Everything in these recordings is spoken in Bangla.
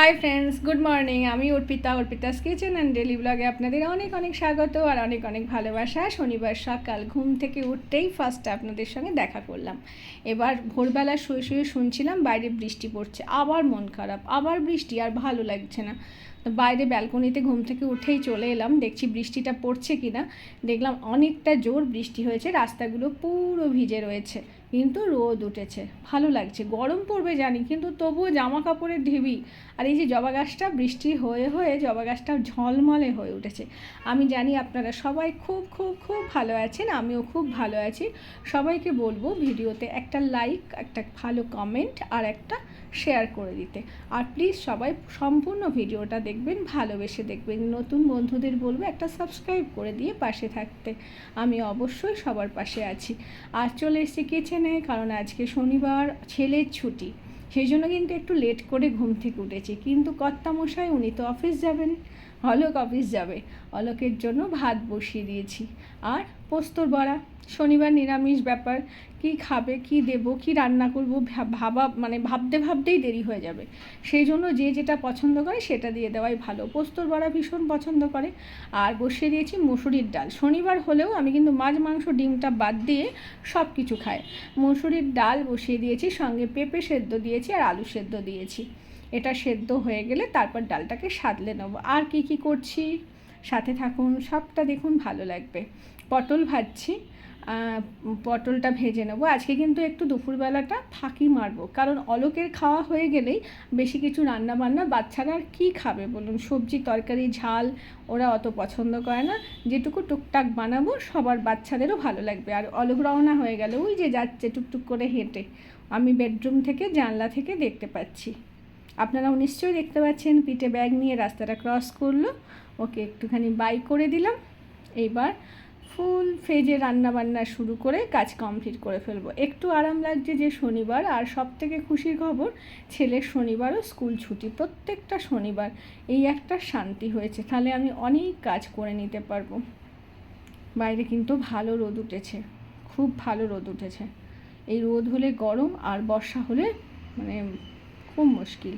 হাই ফ্রেন্ডস গুড মর্নিং আমি Arpita, Arpita's kitchen and daily ব্লগে আপনাদের অনেক অনেক স্বাগত আর অনেক অনেক ভালোবাসা। শনিবার সকাল ঘুম থেকে উঠতেই ফার্স্টে আপনাদের সঙ্গে দেখা করলাম। এবার ভোরবেলা শুয়ে শুয়ে শুনছিলাম বাইরে বৃষ্টি পড়ছে। আবার মন খারাপ, আবার বৃষ্টি, আর ভালো লাগছে না। তো বাইরে ব্যালকনিতে ঘুম থেকে উঠেই চলে এলাম। দেখছি বৃষ্টিটা পড়ছে কি না দেখলাম অনেকটা জোর বৃষ্টি হয়েছে, রাস্তাগুলো পুরো ভিজে রয়েছে। কিন্তু রোদ উঠেছে, ভালো লাগছে। গরম পড়বে জানি, কিন্তু তবুও জামা কাপড়ের ঢিবি। আর এই যে জবা গাছটা, বৃষ্টি হয়ে হয়ে জবা গাছটা ঝলমলে হয়ে উঠেছে। আমি জানি আপনারা সবাই খুব খুব খুব ভালো আছেন, আমিও খুব ভালো আছি। সবাইকে বলব ভিডিওতে একটা লাইক, একটা ভালো কমেন্ট আর একটা শেয়ার করে দিতে। আর প্লিজ সবাই সম্পূর্ণ ভিডিওটা দেখবেন, ভালোবেসে দেখবেন। নতুন বন্ধুদের বলব একটা সাবস্ক্রাইব করে দিয়ে পাশে থাকতে। আমি অবশ্যই সবার পাশে আছি। আর চলে এসেছি কিচেনে কারণ আজকে শনিবার, ছেলের ছুটি। সেই জন্য কিন্তু একটু লেট করে ঘুম থেকে উঠেছি। কিন্তু কর্তামশাই, উনি তো অফিস যাবেন। অলোক অফিস যাবে। অলোকের জন্য ভাত বসিয়ে দিয়েছি। আর পোস্তর বড়া। শনিবার নিরামিষ ব্যাপার। কি খাবে, কি দেব, কি রান্না করব ভাবা মানে ভাবতে ভাবতেই দেরি হয়ে যাবে। সেই জন্য যে যেটা পছন্দ করে সেটা দিয়ে দেওয়াই ভালো। পোস্তর বড়া ভীষণ পছন্দ করে। আর বসিয়ে দিয়েছি মুসুরির ডাল। শনিবার হলেও আমি কিন্তু মাছ, মাংস, ডিমটা বাদ দিয়ে সব কিছু খাই। মুসুরির ডাল বসিয়ে দিয়েছি, সঙ্গে পেঁপে সেদ্ধ দিয়েছি আর আলু সেদ্ধ দিয়েছি। এটা সেদ্ধ হয়ে গেলে তারপর ডালটাকে সাদলে নেব। আর কি কি করছি? সাথে থাকুন, সবটা দেখুন ভালো লাগবে। পটল ভাজছি। পটলটা ভেজে নেব। আজকে কিন্তু একটু দুপুরবেলাটা ফাঁকি মারবো। কারণ অলোকের খাওয়া হয়ে গেলেই বেশি কিছু রান্না বান্না বাচ্চারা আর কী খাবে বলুন? সবজি, তরকারি, ঝাল ওরা অত পছন্দ করে না। যেটুকু টুকটাক বানাবো, সবার বাচ্চাদেরও ভালো লাগবে। আর অলোক রওনা হয়ে গেলে। ওই যে যাচ্ছে টুকটুক করে হেঁটে। আমি বেডরুম থেকে জানলা থেকে দেখতে পাচ্ছি। আপনারাও নিশ্চয়ই দেখতে পাচ্ছেন, পিঠে ব্যাগ নিয়ে রাস্তাটা ক্রস করল। ওকে একটুখানি বাই করে দিলাম। এইবার ফুল ফেজে রান্না বান্না শুরু করে কাজ কমপ্লিট করে ফেলব। একটু আরাম লাগছে যে শনিবার, আর সব থেকে খুশির খবর, ছেলের শনিবারও স্কুল ছুটি, প্রত্যেকটা শনিবার। এই একটা শান্তি হয়েছে, তাহলে আমি অনেক কাজ করে নিতে পারব। বাইরে কিন্তু ভালো রোদ উঠেছে, খুব ভালো রোদ উঠেছে। এই রোদ হলে গরম, আর বর্ষা হলে মানে খুব মুশকিল।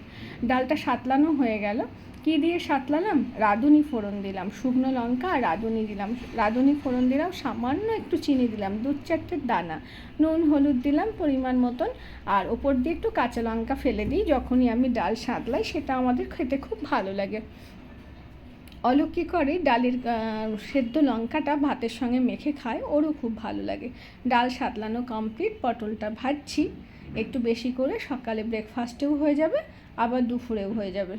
ডালটা সাতলানো হয়ে গেল। কি দিয়ে সাতলালাম? রাঁধুনি ফোড়ন দিলাম। শুকনো লঙ্কা আর রাঁধুনি দিলাম। রাঁধুনি ফোড়ন দিলাম, সামান্য একটু চিনি দিলাম, দু চারটে দানা। নুন, হলুদ দিলাম পরিমাণ মতন। আর ওপর দিয়ে একটু কাঁচা লঙ্কা ফেলে দিই, যখনই আমি ডাল সাঁতলাই, সেটা আমাদের খেতে খুব ভালো লাগে। অলোক কী করে? ডালের সেদ্ধ লঙ্কাটা ভাতের সঙ্গে মেখে খায়, ওরও খুব ভালো লাগে। ডাল সাতলানো কমপ্লিট পটলটা ভাজছি। একটু বেশি করে সকালে ব্রেকফাস্টেও হয়ে যাবে, আবার দুপুরেও হয়ে যাবে।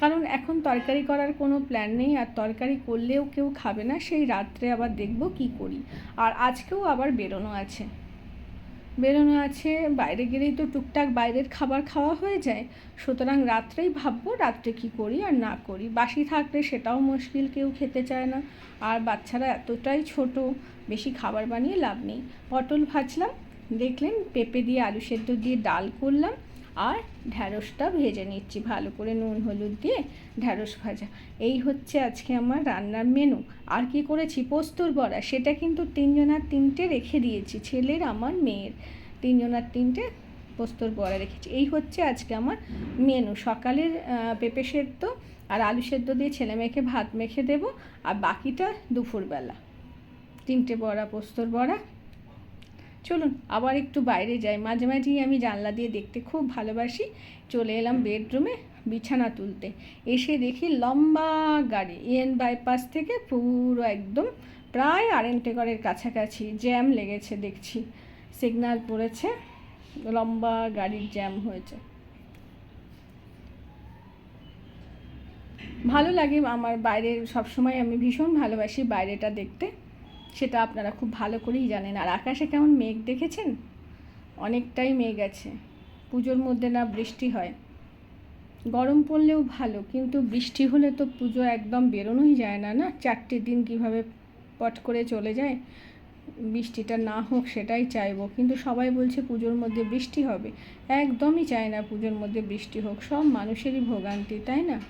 কারণ এখন তরকারি করার কোনো প্ল্যান নেই, আর তরকারি করলেও কেউ খাবে না, সেই রাত্রে আবার দেখব কি করি। আর আজকেও আবার বেরোনো আছে। বেরোনো আছে, বাইরে গেলেই তো টুকটাক বাইরের খাবার খাওয়া হয়ে যায়। সুতরাং রাত্রেই ভাববো রাত্রে কি করি আর না করি। বাসি থাকলে সেটাও মুশকিল, কেউ খেতে চায় না। আর বাচ্চারা এতটাই ছোট, বেশি খাবার বানিয়ে লাভ নেই। পটল ভাজলাম দেখলেন পেঁপে দিয়ে আলু সেদ্ধ দিয়ে ডাল করলাম, আর ঢ্যাঁড়সটা ভেজে নিচ্ছি, ভালো করে নুন, হলুদ দিয়ে ঢ্যাঁড়স ভাজা। এই হচ্ছে আজকে আমার রান্নার মেনু আর কি করেছি? পোস্তর বড়া, সেটা কিন্তু তিনজনার তিনটে রেখে দিয়েছি, ছেলের, আমার, মেয়ের। তিনজনার তিনটে পোস্তর বড়া রেখেছি। এই হচ্ছে আজকে আমার মেনু সকালের পেঁপে সেদ্ধ আর আলু সেদ্ধ দিয়ে ছেলে মেয়েকে ভাত মেখে দেবো, আর বাকিটা দুপুরবেলা। তিনটে বড়া, পোস্তর বড়া চলুন, আবার একটু বাইরে যাই। মাঝে মাঝেই আমি জানলা দিয়ে দেখতে খুব ভালোবাসি। চলে এলাম বেডরুমে বিছানা তুলতে। এসে দেখি লম্বা গাড়ি ইএন বাইপাস থেকে পুরো একদম প্রায় আরেন্টেগড়ের কাছাকাছি জ্যাম লেগেছে দেখছি। সিগনাল পড়েছে, লম্বা গাড়ির জ্যাম হয়েছে। ভালো লাগে আমার বাইরে সবসময় আমি ভীষণ ভালোবাসি বাইরেটা দেখতে। সেটা আপনারা খুব ভালো করেই জানেন। আর আকাশে কেমন মেঘ দেখেছেন? অনেকটাই মেঘ আছে। পুজোর মধ্যে না বৃষ্টি হয়। গরম পড়লেও ভালো, কিন্তু বৃষ্টি হলে তো পুজো একদম বেরোনোই যায় না না? চারটে দিন কীভাবে পট করে চলে যায়? বৃষ্টিটা না হোক সেটাই চাইব। কিন্তু সবাই বলছে পুজোর মধ্যে বৃষ্টি হবে। একদমই চায় না পুজোর মধ্যে বৃষ্টি হোক। সব মানুষেরই ভোগান্তি, তাই না?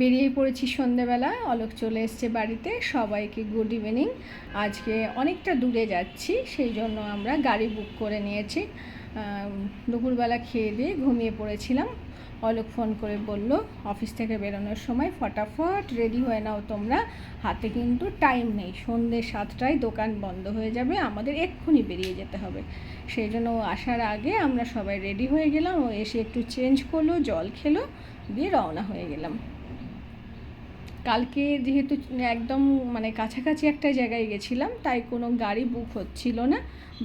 বেরিয়ে পড়েছি সন্ধেবেলা অলোক চলে এসছে বাড়িতে, সবাইকে গুড ইভিনিং আজকে অনেকটা দূরে যাচ্ছি, সেই জন্য আমরা গাড়ি বুক করে নিয়েছি। দুপুরবেলা খেয়ে দিয়ে ঘুমিয়ে পড়েছিলাম। অলোক ফোন করে বলল অফিস থেকে বেরোনোর সময় ফটাফট রেডি হয়ে নাও তোমরা। হাতে কিন্তু টাইম নেই। সন্ধ্যে সাতটায় দোকান বন্ধ হয়ে যাবে, আমাদের এক্ষুনি বেরিয়ে যেতে হবে। সেই জন্য আসার আগে আমরা সবাই রেডি হয়ে গেলাম ও এসে একটু চেঞ্জ করল, জল খেলো, দিয়ে রওনা হয়ে গেলাম। কালকে যেহেতু একদম মানে কাছাকাছি একটা জায়গায় গেছিলাম, তাই কোনো গাড়ি বুক হচ্ছিল না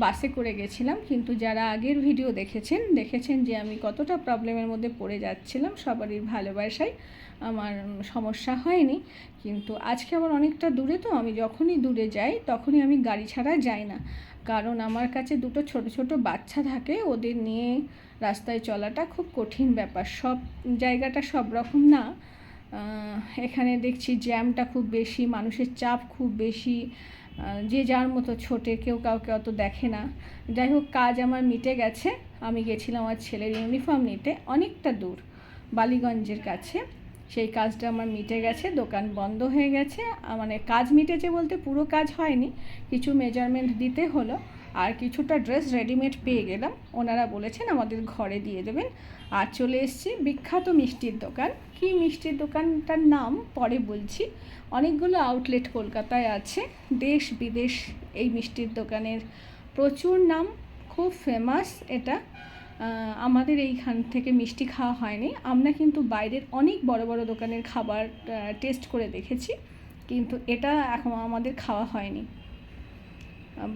বাসে করে গেছিলাম। কিন্তু যারা আগের ভিডিও দেখেছেন দেখেছেন যে আমি কতটা প্রবলেমের মধ্যে পড়ে যাচ্ছিলাম, সবারই ভালোবাসায় আমার সমস্যা হয়নি। কিন্তু আজকে আবার অনেকটা দূরে তো, আমি যখনই দূরে যাই, তখনই আমি গাড়ি ছাড়া যাই না। কারণ আমার কাছে দুটো ছোট ছোট বাচ্চা থাকে, ওদের নিয়ে রাস্তায় চলাটা খুব কঠিন ব্যাপার। সব জায়গাটা সব রকম না এখানে দেখছি জ্যামটা খুব বেশি, মানুষের চাপ খুব বেশি যে যার মতো ছোটে, কেউ কাউকে অত দেখে না। যাই হোক, কাজ আমার মিটে গেছে। আমি গেছিলাম আমার ছেলের ইউনিফর্ম নিতে অনেকটা দূর, বালিগঞ্জের কাছে। সেই কাজটা আমার মিটে গেছে, দোকান বন্ধ হয়ে গেছে। মানে কাজ মিটেছে বলতে পুরো কাজ হয়নি, কিছু মেজারমেন্ট দিতে হলো। আর কিছুটা ড্রেস রেডিমেড পেয়ে গেলাম। ওনারা বলেছেন আমাদের ঘরে দিয়ে দেবেন। আর চলে এসেছি বিখ্যাত মিষ্টির দোকান। কি মিষ্টির দোকানটার নাম? পরে বলছি। অনেকগুলো আউটলেট কলকাতায় আছে। দেশ বিদেশ এই মিষ্টির দোকানের প্রচুর নাম, খুব ফেমাস এটা। আমাদের এইখান থেকে মিষ্টি খাওয়া হয়নি। আমরা কিন্তু বাইরের অনেক বড় বড় দোকানের খাবার টেস্ট করে দেখেছি। কিন্তু এটা এখন আমাদের খাওয়া হয়নি।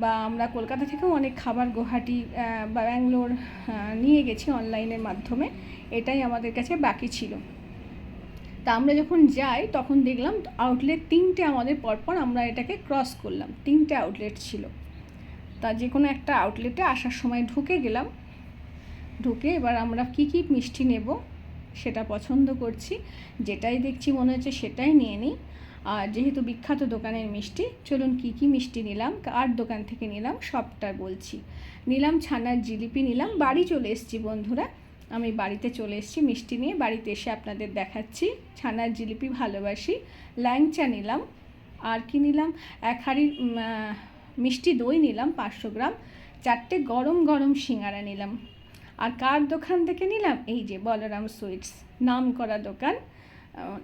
বা আমরা কলকাতা থেকেও অনেক খাবার গুয়াহাটি বা ব্যাঙ্গালোর নিয়ে গেছি অনলাইনের মাধ্যমে। এটাই আমাদের কাছে বাকি ছিল। তা আমরা যখন যাই, তখন দেখলাম আউটলেট তিনটে আমাদের পরপর আমরা এটাকে ক্রস করলাম। তিনটে আউটলেট ছিল। তা যে কোনো একটা আউটলেটে আসার সময় ঢুকে গেলাম। ঢুকে এবার আমরা কি কি মিষ্টি নেব সেটা পছন্দ করছি। যেটাই দেখছি মনে হচ্ছে সেটাই নিয়ে নিই। যেহেতু বিখ্যাত দোকানের মিষ্টি চলুন কি কি মিষ্টি নিলাম কার দোকান থেকে নিলাম সবটা বলছি। নিলাম ছানার জিলিপি নিলাম বাড়ি চলে এসেছি বন্ধুরা। আমি বাড়িতে চলে এসেছি মিষ্টি নিয়ে বাড়িতে এসে আপনাদের দেখাচ্ছি। ছানার জিলিপি ভালোবাসি ল্যাংচা নিলাম আর কি নিলাম? এক হাঁড়ি উম, আহ, মিষ্টি দই নিলাম পাঁচশো গ্রাম চারটে গরম গরম সিঙ্গারা নিলাম। আর কার দোকান থেকে নিলাম? এই যে বলরাম সুইটস নাম করা দোকান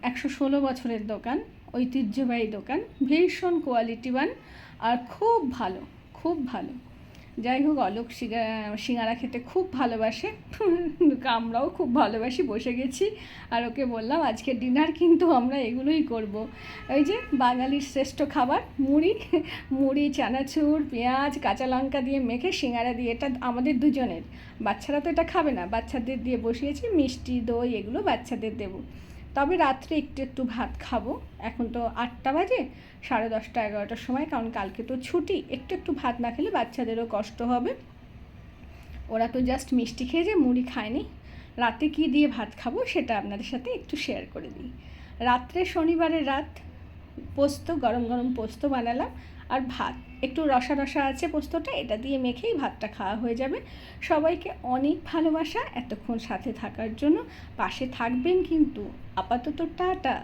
একশো ষোলো বছরের দোকান। ঐতিহ্যবাহী দোকান, ভীষণ কোয়ালিটিবান আর খুব ভালো খুব ভালো। যাই হোক, অলোক সিঙ্গা- সিঙ্গারা খেতে খুব ভালোবাসে, আমরাও খুব ভালোবাসি, বসে গেছি। আর ওকে বললাম, আজকে ডিনার কিন্তু আমরা এগুলোই করব। ওই যে, বাঙালির শ্রেষ্ঠ খাবার, মুড়ি মুড়ি, চানাচুর, পেঁয়াজ, কাঁচা লঙ্কা দিয়ে মেখে সিঙ্গারা দিয়ে, এটা আমাদের দুজনের। বাচ্চারা তো এটা খাবে না, বাচ্চাদের দিয়ে বসিয়েছি, মিষ্টি, দই, এগুলো বাচ্চাদের দেবো। তবে রাত্রে একটু একটু ভাত খাব। এখন তো আটটা বাজে, সাড়ে দশটা, এগারোটার সময়, কারণ কালকে তো ছুটি। একটু একটু ভাত না খেলে বাচ্চাদেরও কষ্ট হবে। ওরা তো জাস্ট মিষ্টি খেয়ে যে মুড়ি খায়নি। রাতে কি দিয়ে ভাত খাব সেটা আপনাদের সাথে একটু শেয়ার করে দিই। রাত্রে শনিবারের রাত পোস্ত, গরম গরম পোস্ত বানালাম। আর ভাত। একটু রসা রসা আছে পোস্তটা, এটা দিয়ে মেখেই ভাতটা খাওয়া হয়ে যাবে। সবাইকে অনেক ভালোবাসা, এতক্ষণ সাথে থাকার জন্য। পাশে থাকবেন কিন্তু আপাতত টাটা।